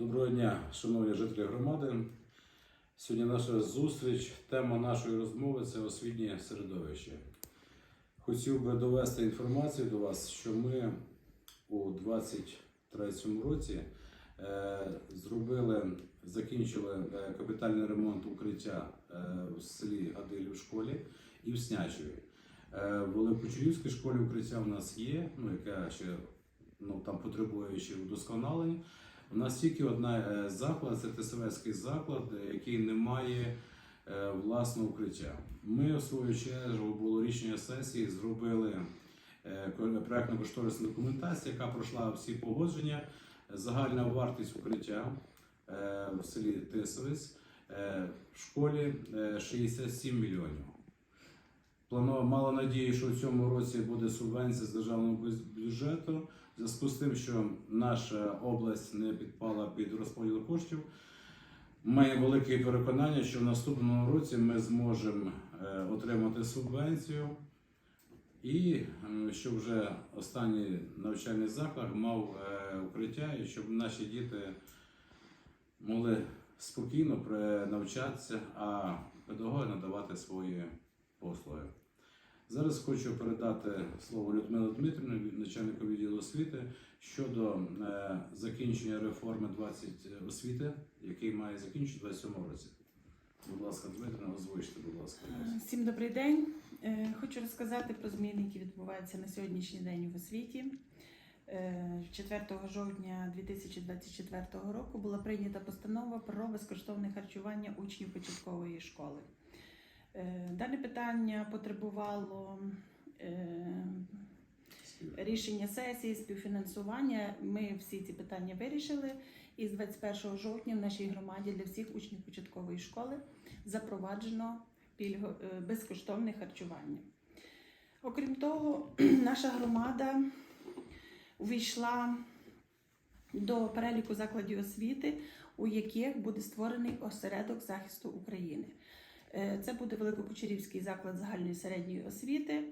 Доброго дня, шановні жителі громади. Сьогодні наша зустріч, тема нашої розмови це освітнє середовище. Хотів би довести інформацію до вас, що ми у 2023 році е, зробили, закінчили е, капітальний ремонт укриття е, в селі Гадилі в школі і в Снячеві. В Великочурівській школі укриття в нас є, ну, яке ще ну, там потребує ще удосконалення. У нас тільки одна е, заклад, це ТСВський заклад, е, який не має е, власного укриття. Ми, у свою чергу, було рішення сесії, зробили проєктно кошторисну документацію, яка пройшла всі погодження. Загальна вартість укриття в селі Тисовець в школі е, 67 мільйонів. Планував мало надії, що у цьому році буде субвенція з державного бюджету. В зв'язку з тим, що наша область не підпала під розподіл коштів, має велике переконання, що в наступному році ми зможемо е, отримати субвенцію і щоб вже останній навчальний заклад мав е, укриття, і щоб наші діти могли спокійно навчатися, а педагоги надавати свої послуги. Зараз хочу передати слово Людмилі Дмитрівні, начальнику відділу освіти, щодо е, закінчення реформи 20 освіти, який має закінчити у 27 році. Будь ласка, Дмитрівна, озвучте, будь ласка. Всім добрий день. Е, Хочу розказати про зміни, які відбуваються на сьогоднішній день в освіті. Е, 4 жовтня 2024 року була прийнята постанова про безкоштовне харчування учнів початкової школи. Е, Дане питання потребувало е, рішення сесії, співфінансування. Ми всі ці питання вирішили. І з 21 жовтня в нашій громаді для всіх учнів початкової школи запроваджено е, безкоштовне харчування. Окрім того, наша громада увійшла до переліку закладів освіти, у яких буде створений осередок захисту України. Е, Це буде Великокучерівський заклад загальної середньої освіти,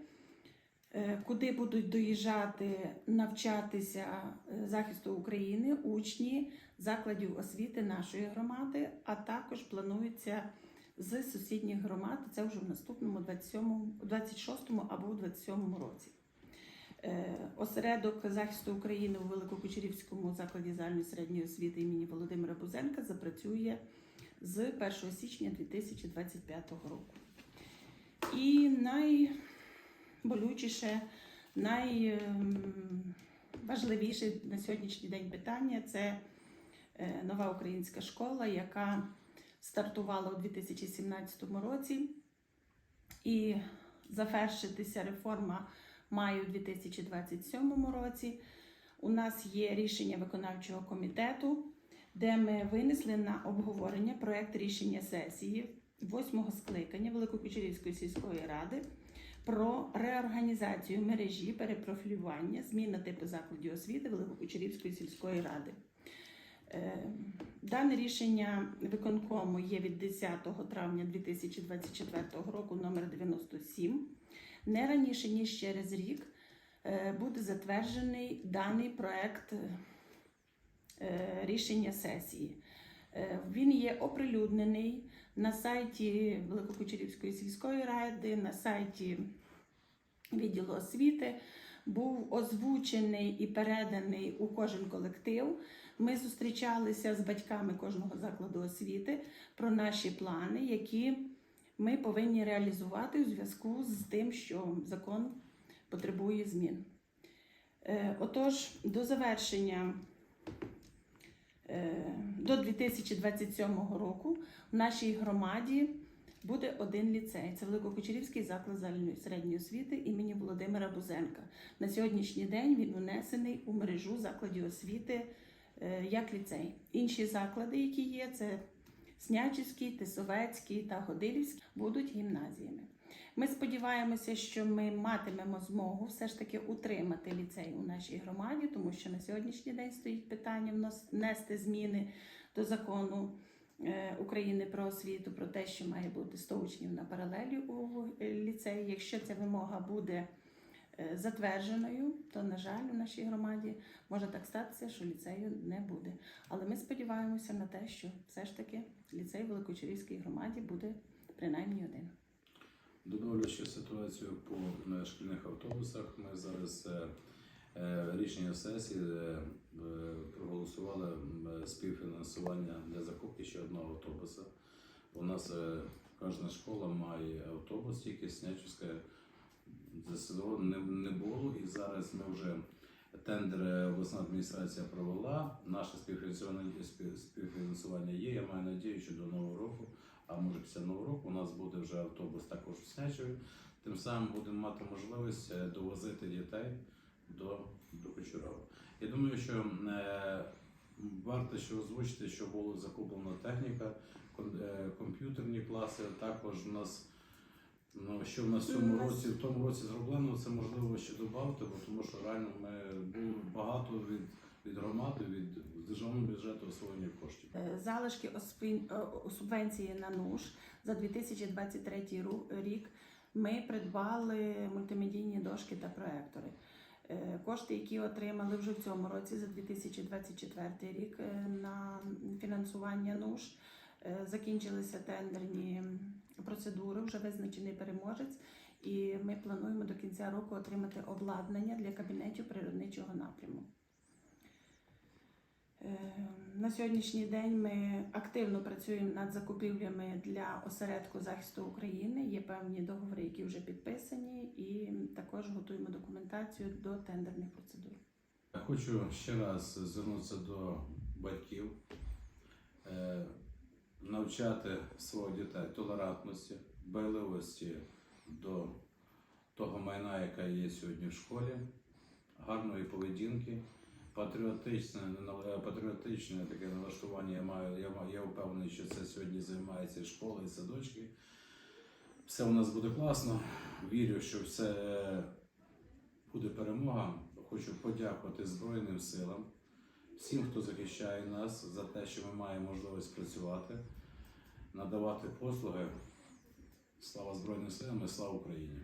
е, куди будуть доїжджати навчатися е, захисту України учні закладів освіти нашої громади, а також планується з сусідніх громад. Це вже в наступному 27, 26 або 27 році. Осередок захисту України у Великокучерівському закладі загальної середньої освіти імені Володимира Бузенка запрацює з 1 січня 2025 року. І найболючіше, найважливіше на сьогоднішній день питання це е, нова українська школа, яка стартувала у 2017 році. І завершитися реформа має у 2027 році. У нас є рішення виконавчого комітету, де ми винесли на обговорення проект рішення сесії восьмого скликання Великокучерівської сільської ради про реорганізацію мережі перепрофілювання, зміна типу закладів освіти Великокучерівської сільської ради. Е, Дане рішення виконкому є від 10 травня 2024 року номер 97. Не раніше ніж через рік е, буде затверджений даний проект рішення сесії. Е, Він є оприлюднений на сайті Великокучерівської сільської ради, на сайті відділу освіти. Був озвучений і переданий у кожен колектив. Ми зустрічалися з батьками кожного закладу освіти про наші плани, які ми повинні реалізувати у зв'язку з тим, що закон потребує змін. Е, Отож, до завершення е, до 2027 року в нашій громаді буде один ліцей. Це Великокучерівський заклад середньої освіти імені Володимира Бузенка. На сьогоднішній день він внесений у мережу закладів освіти е, як ліцей. Інші заклади, які є, це Снячівський, Тисовецький та Годилівський, будуть гімназіями. Ми сподіваємося, що ми матимемо змогу все ж таки утримати ліцей у нашій громаді, тому що на сьогоднішній день стоїть питання внести зміни до закону е, України про освіту, про те, що має бути 100 учнів на паралелі у е, ліцеї. Якщо ця вимога буде е, затвердженою, то, на жаль, у нашій громаді може так статися, що ліцею не буде. Але ми сподіваємося на те, що все ж таки ліцей в Великочерівській громаді буде принаймні один. Доновлюючи ситуацію по шкільних автобусах, ми зараз е, е, рішення сесії е, проголосували співфінансування для закупки ще одного автобуса. У нас кожна школа має автобус, тільки Снячівська ЗСО не, було. І зараз ми вже тендер обласна адміністрація провела. Наше співфінансування, спів- співфінансування є. Я маю надію, що до нового року а може після нового року у нас буде вже автобус також в Снячеві. Тим самим будемо мати можливість е, довозити дітей до, до Кочурова. Я думаю, що е, варто ще озвучити, що було закуплена техніка, е, комп'ютерні класи. Також у нас ну, що в нас в цьому році, в тому році зроблено, це можливо ще додати, бо тому що реально ми було багато від, від громади, від державного бюджету освоєння коштів. Е, Залишки е, субвенції на НУШ за 2023 рік ми придбали мультимедійні дошки та проектори. Е, Кошти, які отримали вже в цьому році за 2024 рік на фінансування НУШ, е, закінчилися тендерні процедури, вже визначений переможець, і ми плануємо до кінця року отримати обладнання для кабінетів природничого напряму. На сьогоднішній день ми активно працюємо над закупівлями для осередку захисту України. Є певні договори, які вже підписані, і також готуємо документацію до тендерних процедур. Я хочу ще раз звернутися до батьків, е, навчати своїх дітей толерантності, байливості до того майна, яке є сьогодні в школі, гарної поведінки, патріотичне, патріотичне таке налаштування. Я маю, я, я впевнений, що це сьогодні займається і школа, і садочки. Все у нас буде класно. Вірю, що все буде перемога. Хочу подякувати Збройним силам, всім, хто захищає нас, за те, що ми маємо можливість працювати, надавати послуги. Слава Збройним силам і слава Україні!